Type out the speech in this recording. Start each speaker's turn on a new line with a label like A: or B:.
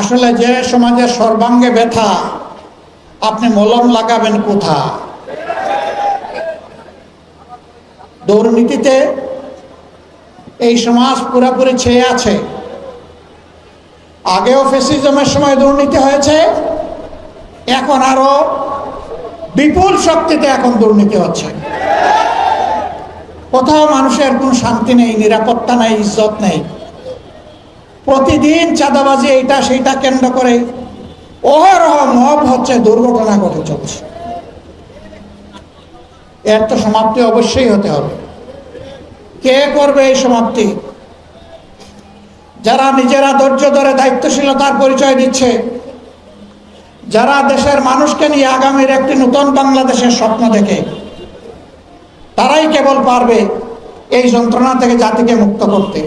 A: আসলে যে সমাজের সর্বাঙ্গে ব্যথা, আপনি মলম লাগাবেন কোথা দুর্নীতিতে এই সমাজ পুরোপুরি ছেয়ে আছে। আগেও ফেসিজমের সময় দুর্নীতি হয়েছে, এখন আরও বিপুল শক্তিতে এখন দুর্নীতি হচ্ছে। কোথাও মানুষের কোনো শান্তি নেই, নিরাপত্তা নেই, ইজ্জত নেই। প্রতিদিন চাঁদাবাজি এইটা সেইটা কেন্দ্র করে অহরহ মব হচ্ছে, দুর্ঘটনা ঘটে চলছে। এর তো সমাপ্তি অবশ্যই হতে হবে। কে করবে এই সমাপ্তি? যারা নিজেরা ধৈর্য ধরে দায়িত্বশীলতার পরিচয় দিচ্ছে, যারা দেশের মানুষকে নিয়ে আগামীর একটি নতুন বাংলাদেশের স্বপ্ন দেখে, তারাই কেবল পারবে এই যন্ত্রণা থেকে জাতিকে মুক্ত করতে।